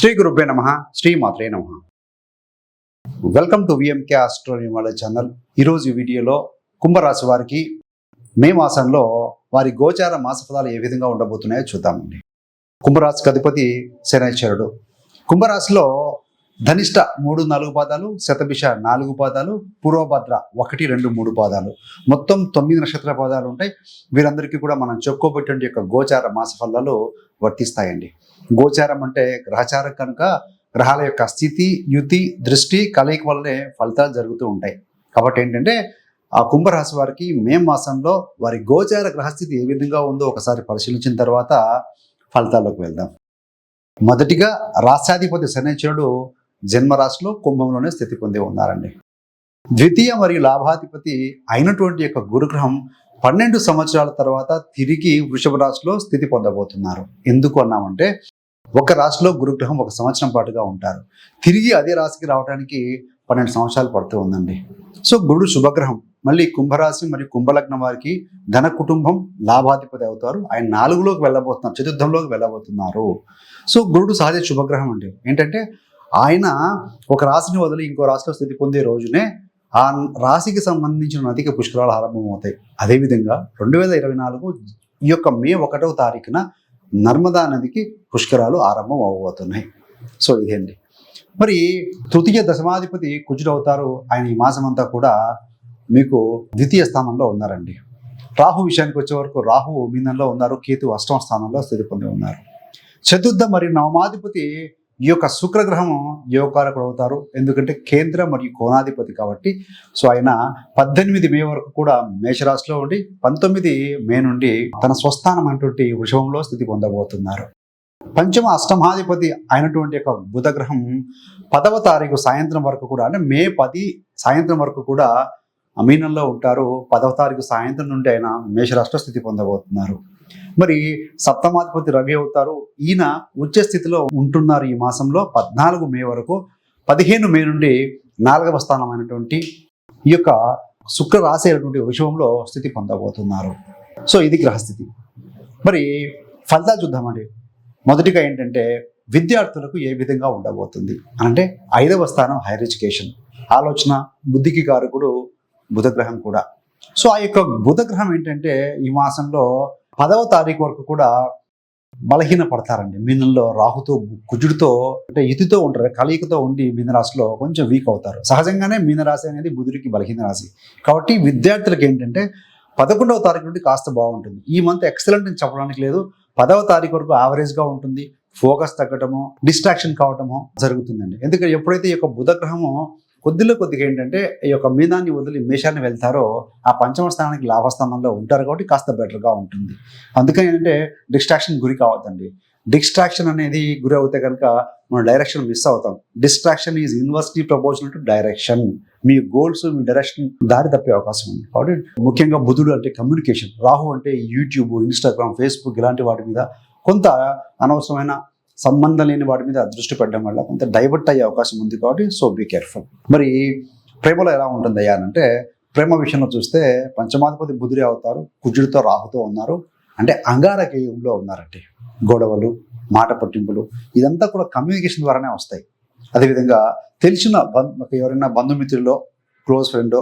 శ్రీ గురుభ్యే నమ శ్రీ మాత్రే నమ. వెల్కమ్ టు విఎంకే ఆస్ట్రోని వాళ్ళ ఛానల్ ఈరోజు వీడియోలో కుంభరాశి వారికి మే మాసంలో వారి గోచార మాస ఫలాలు ఏ విధంగా ఉండబోతున్నాయో చూద్దామండి. కుంభరాశికి అధిపతి శనైశ్వరుడు. కుంభరాశిలో ధనిష్ట మూడు నాలుగు పాదాలు శతభిష నాలుగు పాదాలు పూర్వభద్ర ఒకటి రెండు మూడు పాదాలు. మొత్తం తొమ్మిది నక్షత్ర పాదాలు ఉంటాయి. వీరందరికీ కూడా మనం చెప్పుకోబెట్టిన యొక్క గోచార మాస ఫలాలు వర్తిస్తాయండి. గోచారం అంటే గ్రహచారం కనుక గ్రహాల యొక్క స్థితి యుతి దృష్టి కలయిక వల్లనే ఫలితాలు జరుగుతూ ఉంటాయి. కాబట్టి ఏంటంటే ఆ కుంభరాశి వారికి మే మాసంలో వారి గోచార గ్రహస్థితి ఏ విధంగా ఉందో ఒకసారి పరిశీలించిన తర్వాత ఫలితాల్లోకి వెళ్దాం. మొదటిగా రాష్ట్రాధిపతి శనిచరుడు జన్మరాశిలో కుంభంలోనే స్థితి పొంది ఉన్నారండి. ద్వితీయ మరియు లాభాధిపతి అయినటువంటి యొక్క గురుగ్రహం పన్నెండు సంవత్సరాల తర్వాత తిరిగి వృషభ రాశిలో స్థితి పొందబోతున్నారు. ఎందుకు అన్నామంటే ఒక రాశిలో గురుగ్రహం ఒక సంవత్సరం పాటుగా ఉంటారు. తిరిగి అదే రాశికి రావడానికి పన్నెండు సంవత్సరాలు పడుతూ ఉందండి. సో గురుడు శుభగ్రహం. మళ్ళీ కుంభరాశి మరియు కుంభలగ్నం వారికి ధన కుటుంబం లాభాధిపతి అవుతారు. ఆయన నాలుగులోకి వెళ్ళబోతున్నారు చతుర్థంలోకి వెళ్ళబోతున్నారు. సో గురుడు సహజ శుభగ్రహం అండి. ఏంటంటే ఆయన ఒక రాశిని వదిలి ఇంకో రాశిలో స్థితి పొందే రోజునే ఆ రాశికి సంబంధించిన నదికి పుష్కరాలు ఆరంభమవుతాయి. అదేవిధంగా రెండు వేల ఇరవై నాలుగు ఈ యొక్క మే ఒకటవ తారీఖున నర్మదా నదికి పుష్కరాలు ఆరంభం అవబోతున్నాయి సో ఇదేంటి మరి తృతీయ దశమాధిపతి కుజుడు అవుతారు ఆయన ఈ మాసం అంతా కూడా మీకు ద్వితీయ స్థానంలో ఉన్నారండి. రాహు విషయానికి వచ్చే వరకు రాహు మీనంలో ఉన్నారు. కేతు అష్టమ స్థానంలో స్థితి పొంది ఉన్నారు. చతుర్థ మరియు నవమాధిపతి ఈ యొక్క శుక్రగ్రహం యోగకారకుడు అవుతారు. ఎందుకంటే కేంద్ర మరియు కోణాధిపతి కాబట్టి. సో ఆయన పద్దెనిమిది మే వరకు కూడా మేషరాశిలో ఉండి పంతొమ్మిది మే నుండి తన స్వస్థానం అటువంటి వృషభంలో స్థితి పొందబోతున్నారు. పంచమ అష్టమాధిపతి అయినటువంటి యొక్క బుధగ్రహం పదవ తారీఖు సాయంత్రం వరకు కూడా అంటే మే పది సాయంత్రం వరకు కూడా అమీనంలో ఉంటారు. పదవ తారీఖు సాయంత్రం నుండి ఆయన మేషరాశిలో స్థితి పొందబోతున్నారు. మరి సప్తమాధిపతి రవి అవుతారు. ఈయన ఉచ్చ స్థితిలో ఉంటున్నారు ఈ మాసంలో పద్నాలుగు మే వరకు. పదిహేను మే నుండి నాలుగవ స్థానమైనటువంటి ఈ యొక్క శుక్ర రాశి అయినటువంటి వృషభంలో స్థితి పొందబోతున్నారు. సో ఇది గ్రహస్థితి. మరి ఫలితాలు చూద్దామండి మొదటిగా ఏంటంటే విద్యార్థులకు ఏ విధంగా ఉండబోతుంది? అంటే ఐదవ స్థానం హైయర్ ఎడ్యుకేషన్. ఆలోచన బుద్ధికి కారకుడు బుధగ్రహం కూడా. సో ఆ యొక్క బుధగ్రహం ఏంటంటే ఈ మాసంలో పదవ తారీఖు వరకు కూడా బలహీన పడతారండి మీనంలో రాహుతో కుజుడితో అంటే ఇతితో ఉంటారు కలయికతో ఉండి మీనరాశిలో కొంచెం వీక్ అవుతారు. సహజంగానే మీనరాశి అనేది బుధుడికి బలహీన రాశి. కాబట్టి విద్యార్థులకు ఏంటంటే పదకొండవ తారీఖు నుండి కాస్త బాగుంటుంది. ఈ మంత్ ఎక్సలెంట్ అని చెప్పడానికి లేదు. పదవ తారీఖు వరకు యావరేజ్గా ఉంటుంది. ఫోకస్ తగ్గటము డిస్ట్రాక్షన్ కావటము జరుగుతుందండి. ఎందుకంటే ఎప్పుడైతే ఈ యొక్క బుధగ్రహము కొద్దిలో కొద్దిగా ఏంటంటే ఈ యొక్క మీనాన్ని వదిలి మేషాన్ని వెళ్తారో ఆ పంచమ స్థానానికి లాభస్థానంలో ఉంటారు కాబట్టి కాస్త బెటర్గా ఉంటుంది. అందుకని ఏంటంటే డిస్ట్రాక్షన్ గురి కావద్దండి. డిస్ట్రాక్షన్ అనేది గురి అవుతే కనుక మనం డైరెక్షన్ మిస్ అవుతాం. Distraction is university proposal to direction. Me goals మీ డైరెక్షన్ దారి తప్పే అవకాశం ఉంది. కాబట్టి ముఖ్యంగా బుధుడు అంటే కమ్యూనికేషన్. రాహు అంటే యూట్యూబ్ ఇన్స్టాగ్రామ్ ఫేస్బుక్ ఇలాంటి వాటి మీద కొంత అనవసరమైన సంబంధం లేని వాటి మీద దృష్టి పెట్టడం వల్ల కొంత డైవర్ట్ అయ్యే అవకాశం ఉంది కాబట్టి సో బీ కేర్ఫుల్ మరి ప్రేమలో ఎలా ఉంటుంది అయ్యా అంటే ప్రేమ విషయంలో చూస్తే పంచమాధిపతి బుధుడే అవుతారు కుజుడితో రాహుతో ఉన్నారు అంటే అంగారకేయంలో ఉన్నారండి. గొడవలు మాట పట్టింపులు ఇదంతా కూడా కమ్యూనికేషన్ ద్వారానే వస్తాయి. అదేవిధంగా తెలిసిన బంధు ఎవరైనా బంధుమిత్రుల్లో క్లోజ్ ఫ్రెండో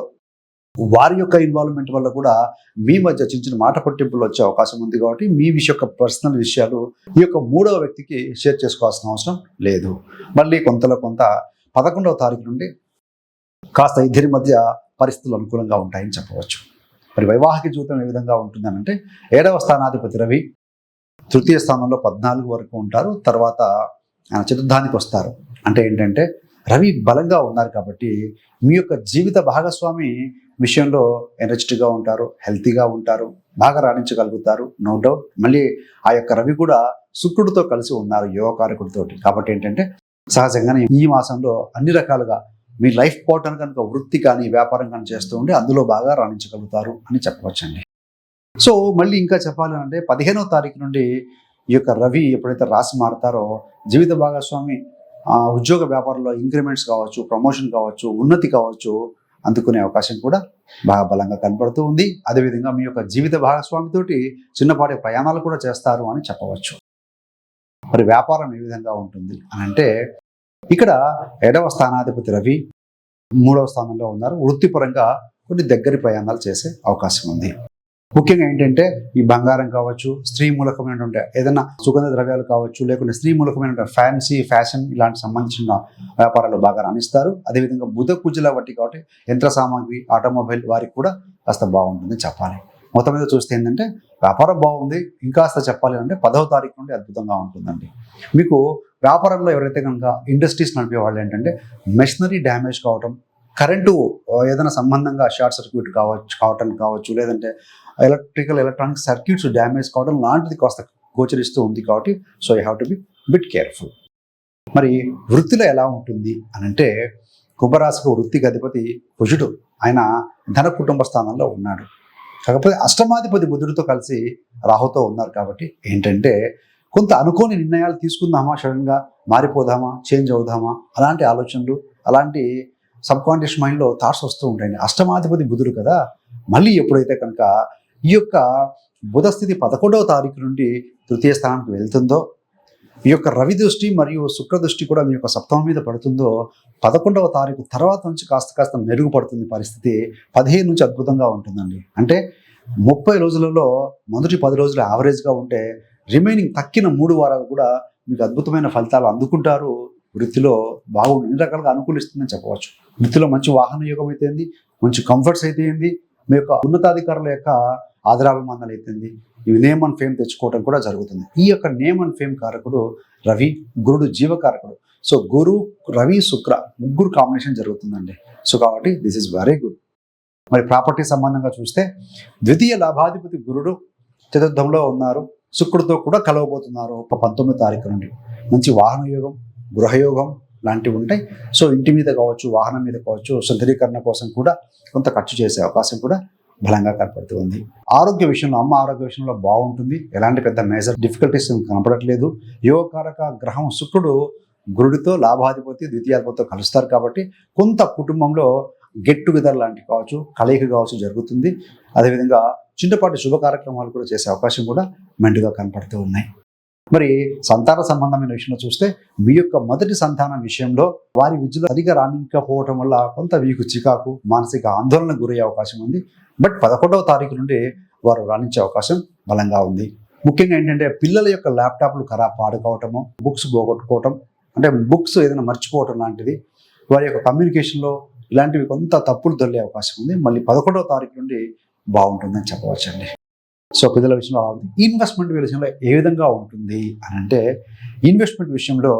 వారి యొక్క ఇన్వాల్వ్మెంట్ వల్ల కూడా మీ మధ్య చిన్న చిన్న మాట పట్టింపులు వచ్చే అవకాశం ఉంది కాబట్టి మీ విషయ యొక్క పర్సనల్ విషయాలు ఈ యొక్క మూడవ వ్యక్తికి షేర్ చేసుకోవాల్సిన అవసరం లేదు. మళ్ళీ కొంతలో కొంత పదకొండవ తారీఖు నుండి కాస్త ఇద్దరి మధ్య పరిస్థితులు అనుకూలంగా ఉంటాయని చెప్పవచ్చు. మరి వైవాహిక జీవితం ఏ విధంగా ఉంటుందనంటే ఏడవ స్థానాధిపతి రవి తృతీయ స్థానంలో పద్నాలుగు వరకు ఉంటారు. తర్వాత ఆయన చతుర్థానికి వస్తారు. అంటే ఏంటంటే రవి బలంగా ఉన్నారు కాబట్టి మీ యొక్క జీవిత భాగస్వామి విషయంలో ఎనర్జెటిక్గా ఉంటారు హెల్తీగా ఉంటారు బాగా రాణించగలుగుతారు నో డౌట్ మళ్ళీ ఆ యొక్క రవి కూడా శుక్రుడితో కలిసి ఉన్నారు యోగకారకుడితో కాబట్టి ఏంటంటే సహజంగానే ఈ మాసంలో అన్ని రకాలుగా మీ లైఫ్ పార్ట్నర్ కనుక వృత్తి కానీ వ్యాపారం కానీ చేస్తూ ఉంటే అందులో బాగా రాణించగలుగుతారు అని చెప్పవచ్చండి. సో మళ్ళీ ఇంకా చెప్పాలి అంటే పదిహేనో తారీఖు నుండి ఈ యొక్క రవి ఎప్పుడైతే రాసి మారుతారో జీవిత భాగస్వామి ఆ, ఉద్యోగ వ్యాపారంలో ఇంక్రిమెంట్స్ కావచ్చు ప్రమోషన్ కావచ్చు ఉన్నతి కావచ్చు అందుకునే అవకాశం కూడా బాగా బలంగా కనపడుతూ ఉంది. అదేవిధంగా మీ యొక్క జీవిత భాగస్వామితోటి చిన్నపాటి ప్రయాణాలు కూడా చేస్తారు అని చెప్పవచ్చు. మరి వ్యాపారం ఏ విధంగా ఉంటుంది అని అంటే ఇక్కడ ఏడవ స్థానాధిపతి రవి మూడవ స్థానంలో ఉన్నారు. వృత్తిపరంగా కొన్ని దగ్గరి ప్రయాణాలు చేసే అవకాశం ఉంది. ముఖ్యంగా ఏంటంటే ఈ బంగారం కావచ్చు స్త్రీ మూలకమైనటువంటి ఏదైనా సుగంధ ద్రవ్యాలు కావచ్చు లేకుంటే స్త్రీ మూలకమైన ఫ్యాన్సీ ఫ్యాషన్ ఇలాంటి సంబంధించిన వ్యాపారాలు బాగా రాణిస్తారు. అదేవిధంగా బుధ కుజుల వంటి కాబట్టి యంత్ర సామాగ్రి ఆటోమొబైల్ వారికి కూడా కాస్త బాగుంటుంది చెప్పాలి. మొత్తం మీద చూస్తే ఏంటంటే వ్యాపారం బాగుంది. ఇంకాస్త చెప్పాలి అంటే పదవ తారీఖు నుండి అద్భుతంగా ఉంటుందండి. మీకు వ్యాపారంలో ఎవరైతే కనుక ఇండస్ట్రీస్ నడిపే వాళ్ళు ఏంటంటే మెషినరీ డ్యామేజ్ కావటం కరెంటు ఏదైనా సంబంధంగా షార్ట్ సర్క్యూట్ కావచ్చు కావటం కావచ్చు లేదంటే ఎలక్ట్రికల్ ఎలక్ట్రానిక్ సర్క్యూట్స్ డ్యామేజ్ కావడం లాంటిది కాస్త గోచరిస్తూ ఉంది కాబట్టి so you have to be bit careful. మరి వృత్తిలో ఎలా ఉంటుంది అని అంటే కుంభరాశికి వృత్తికి అధిపతి కుజుడు ఆయన ధన కుటుంబ స్థానంలో ఉన్నాడు. కాకపోతే అష్టమాధిపతి బుధుడితో కలిసి రాహుతో ఉన్నారు కాబట్టి ఏంటంటే కొంత అనుకోని నిర్ణయాలు తీసుకుందామా సడన్గా మారిపోదామా చేంజ్ అవుదామా అలాంటి ఆలోచనలు అలాంటి సబ్కాన్షియస్ మైండ్లో థాట్స్ వస్తూ ఉంటాయండి. అష్టమాధిపతి బుధుడు కదా మళ్ళీ ఎప్పుడైతే కనుక ఈ యొక్క బుధ స్థితి పదకొండవ తారీఖు నుండి తృతీయ స్థానానికి వెళ్తుందో ఈ యొక్క రవి దృష్టి మరియు శుక్ర దృష్టి కూడా మీ యొక్క సప్తమం మీద పడుతుందో పదకొండవ తారీఖు తర్వాత నుంచి కాస్త కాస్త మెరుగుపడుతుంది పరిస్థితి. పదిహేను నుంచి అద్భుతంగా ఉంటుందండి. అంటే ముప్పై రోజులలో మొదటి పది రోజులు యావరేజ్గా ఉంటే రిమైనింగ్ తక్కిన మూడు వారాలు కూడా మీకు అద్భుతమైన ఫలితాలు అందుకుంటారు. వృత్తిలో బాగుంది ఎన్ని రకాలుగా అనుకూలిస్తుందని చెప్పవచ్చు. వృత్తిలో మంచి వాహన యోగం అయితే మంచి కంఫర్ట్స్ అయితే మీ యొక్క ఉన్నతాధికారుల యొక్క ఆదరాభిమానాలు అవుతుంది ఇవి నేమ్ అండ్ ఫేమ్ తెచ్చుకోవడం కూడా జరుగుతుంది. ఈ యొక్క నేమ్ అండ్ ఫేమ్ కారకుడు రవి గురుడు జీవకారకుడు సో గురు రవి శుక్ర ముగ్గురు కాంబినేషన్ జరుగుతుందండి. సో కాబట్టి దిస్ ఇస్ వెరీ గుడ్ మరి ప్రాపర్టీ సంబంధంగా చూస్తే ద్వితీయ లాభాధిపతి గురుడు చతుర్థంలో ఉన్నారు. శుక్రుడితో కూడా కలవబోతున్నారు. ఒక పంతొమ్మిది తారీఖు నుండి. మంచి వాహన యోగం గృహయోగం లాంటివి ఉంటాయి. సో ఇంటి మీద కావచ్చు వాహనం మీద కావచ్చు సుందరీకరణ కోసం కూడా కొంత ఖర్చు చేసే అవకాశం కూడా బలంగా కనపడుతూ ఉంది. ఆరోగ్య విషయంలో అమ్మ ఆరోగ్య విషయంలో బాగుంటుంది. ఎలాంటి పెద్ద మేజర్ డిఫికల్టీస్ కనపడట్లేదు. యోగకారక గ్రహం శుక్రుడు గురుడితో లాభాధిపతి ద్వితీయాధిపతితో కలుస్తారు కాబట్టి కొంత కుటుంబంలో గెట్ టుగెదర్ లాంటి కావచ్చు కలయిక కావచ్చు జరుగుతుంది. అదేవిధంగా చిన్నపాటి శుభ కార్యక్రమాలు కూడా చేసే అవకాశం కూడా మెండుగా కనపడుతూ ఉన్నాయి. మరి సంతాన సంబంధమైన విషయంలో చూస్తే మీ యొక్క మొదటి సంతానం విషయంలో వారి విద్యలో సరిగా రాణించకపోవటం వల్ల కొంత మీకు చికాకు మానసిక ఆందోళనకు గురయ్యే అవకాశం ఉంది. బట్ పదకొండవ తారీఖు నుండి వారు రాణించే అవకాశం బలంగా ఉంది. ముఖ్యంగా ఏంటంటే పిల్లల యొక్క ల్యాప్టాప్లు ఖరాబ్ పాడుకోవటము బుక్స్ పోగొట్టుకోవటం అంటే బుక్స్ ఏదైనా మర్చిపోవటం లాంటిది వారి యొక్క కమ్యూనికేషన్లో ఇలాంటివి కొంత తప్పులు దొల్లే అవకాశం ఉంది. మళ్ళీ పదకొండవ తారీఖు నుండి బాగుంటుందని చెప్పవచ్చండి. సో పిల్లల విషయంలో అలా ఉంది. ఇన్వెస్ట్మెంట్ విషయంలో ఏ విధంగా ఉంటుంది అని అంటే ఇన్వెస్ట్మెంట్ విషయంలో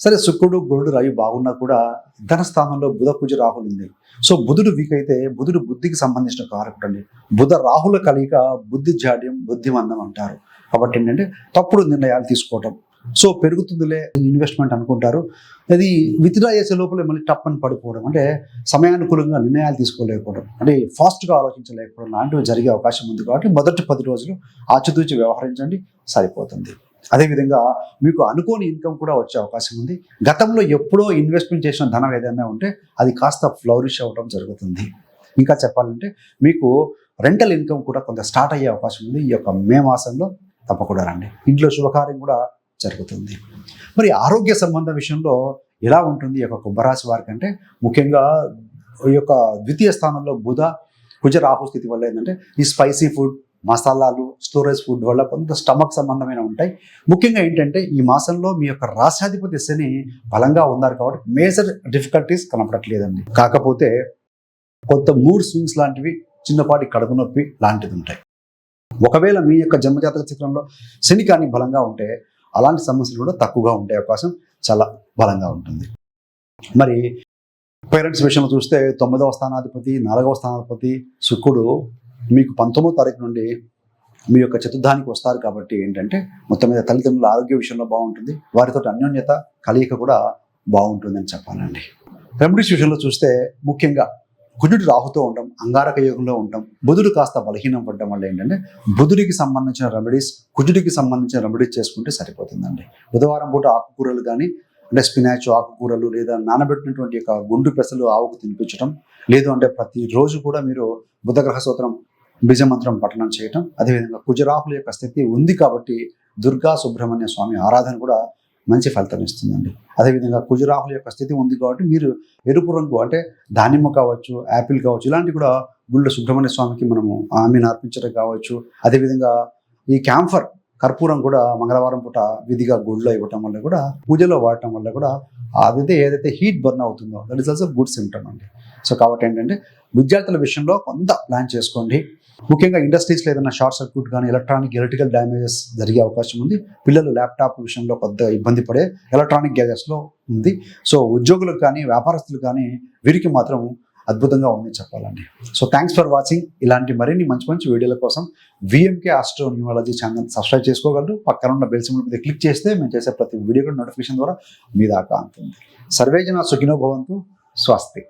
సరే శుక్రుడు గురుడు రవి బాగున్నా కూడా ధనస్థానంలో బుధ పూజ రాహులు ఉంది. సో బుధుడు వీక్ అయితే బుధుడు బుద్ధికి సంబంధించిన కారకుడు అండి. బుధ రాహుల కలిక బుద్ధి జాడ్యం బుద్ధిమందం అంటారు. కాబట్టి ఏంటంటే తప్పుడు నిర్ణయాలు తీసుకోవటం సో పెరుగుతుందిలే ఇన్వెస్ట్మెంట్ అనుకుంటారు. అది విత్డ్రా చేసే లోపల మళ్ళీ టప్ అని పడిపోవడం. అంటే సమయానుకూలంగా నిర్ణయాలు తీసుకోలేకపోవడం. అంటే ఫాస్ట్గా ఆలోచించలేకపోవడం లాంటివి జరిగే అవకాశం ఉంది కాబట్టి మొదటి పది రోజులు ఆచితూచి వ్యవహరించండి సరిపోతుంది. అదేవిధంగా మీకు అనుకోని ఇన్కమ్ కూడా వచ్చే అవకాశం ఉంది. గతంలో ఎప్పుడో ఇన్వెస్ట్మెంట్ చేసిన ధనం ఏదైనా ఉంటే అది కాస్త ఫ్లౌరిష్ అవ్వడం జరుగుతుంది. ఇంకా చెప్పాలంటే మీకు రెంటల్ ఇన్కమ్ కూడా కొంత స్టార్ట్ అయ్యే అవకాశం ఉంది. ఈ యొక్క మే మాసంలో తప్పకుండా రండి. ఇంట్లో శుభకార్యం కూడా జరుగుతుంది. మరి ఆరోగ్య సంబంధ విషయంలో ఎలా ఉంటుంది ఈ యొక్క కుంభరాశి వారికి అంటే ముఖ్యంగా ఈ యొక్క ద్వితీయ స్థానంలో బుధ కుజ రాహు స్థితి వల్ల ఏంటంటే ఈ స్పైసీ ఫుడ్ మసాలాలు స్టోరేజ్ ఫుడ్ వల్ల కొంత స్టమక్ సంబంధమైన ఉంటాయి. ముఖ్యంగా ఏంటంటే ఈ మాసంలో మీ యొక్క రాశాధిపతి శని బలంగా ఉన్నారు కాబట్టి మేజర్ డిఫికల్టీస్ కనపడట్లేదండి. కాకపోతే కొంత మూడ్ స్వింగ్స్ లాంటివి చిన్నపాటి కడుపు నొప్పి లాంటిది ఉంటాయి. ఒకవేళ మీ యొక్క జన్మజాతక చిత్రంలో శని కానీ బలంగా ఉంటే అలాంటి సమస్యలు కూడా తక్కువగా ఉండే అవకాశం చాలా బలంగా ఉంటుంది. మరి పేరెంట్స్ విషయంలో చూస్తే తొమ్మిదవ స్థానాధిపతి నాలుగవ స్థానాధిపతి శుక్రుడు మీకు పంతొమ్మిదో తారీఖు నుండి మీ యొక్క చతుర్థానికి వస్తారు కాబట్టి ఏంటంటే మొత్తం మీద తల్లిదండ్రుల ఆరోగ్య విషయంలో బాగుంటుంది. వారితో అన్యోన్యత కలయిక కూడా బాగుంటుందని చెప్పాలండి. రెమెడీస్ విషయంలో చూస్తే ముఖ్యంగా కుజుడు రాహుతో ఉండడం అంగారక యోగంలో ఉండడం బుధుడు కాస్త బలహీనం పడడం వల్ల ఏంటంటే బుధుడికి సంబంధించిన రెమెడీస్ కుజుడికి సంబంధించిన రెమెడీస్ చేసుకుంటే సరిపోతుందండి. బుధవారం పూట ఆకుకూరలు కానీ అంటే స్పినాచ్ ఆకుకూరలు లేదా నానబెట్టినటువంటి యొక్క గుండు పెసలు ఆవుకు తినిపించడం లేదు అంటే ప్రతిరోజు కూడా మీరు బుధగ్రహ సూత్రం బీజమంత్రం పఠనం చేయటం అదేవిధంగా కుజరాహుల యొక్క స్థితి ఉంది కాబట్టి దుర్గా సుబ్రహ్మణ్య స్వామి ఆరాధన కూడా మంచి ఫలితం ఇస్తుందండి. అదేవిధంగా కుజరాహుల యొక్క స్థితి ఉంది కాబట్టి మీరు ఎరుపు రంగు అంటే దానిమ్మ కావచ్చు యాపిల్ కావచ్చు ఇలాంటి కూడా గుళ్ళ సుబ్రహ్మణ్య స్వామికి మనము ఆమెను అర్పించడం కావచ్చు. అదేవిధంగా ఈ క్యాంఫర్ కర్పూరం కూడా మంగళవారం పూట విధిగా గుళ్ళో ఇవ్వటం వల్ల కూడా పూజలో వాడటం వల్ల కూడా అదైతే ఏదైతే హీట్ బర్న్ అవుతుందో that is also good symptom అండి. సో కాబట్టి ఏంటంటే విద్యార్థుల విషయంలో కొంత ప్లాన్ చేసుకోండి. ముఖ్యంగా ఇండస్ట్రీస్లో ఏదైనా షార్ట్ సర్క్యూట్ కానీ ఎలక్ట్రానిక్ ఎలక్ట్రికల్ డ్యామేజెస్ జరిగే అవకాశం ఉంది. పిల్లలు ల్యాప్టాప్ విషయంలో కొద్దిగా ఇబ్బంది పడే ఎలక్ట్రానిక్ గ్యాజెట్స్లో ఉంది. సో ఉద్యోగులకు కానీ వ్యాపారస్తులు కానీ వీరికి మాత్రం అద్భుతంగా ఉంది చెప్పాలండి సో థ్యాంక్స్ ఫర్ వాచింగ్ ఇలాంటి మరిన్ని మంచి మంచి వీడియోల కోసం VMK astro numerology channel subscribe చేసుకోగలరు. పక్కన ఉన్న బెల్ సింబల్ మీద క్లిక్ చేస్తే మేము చేసే ప్రతి వీడియో కూడా నోటిఫికేషన్ ద్వారా మీ దాకా అందుతుంది సర్వేజన సుఖినో భవంతు. స్వస్తి.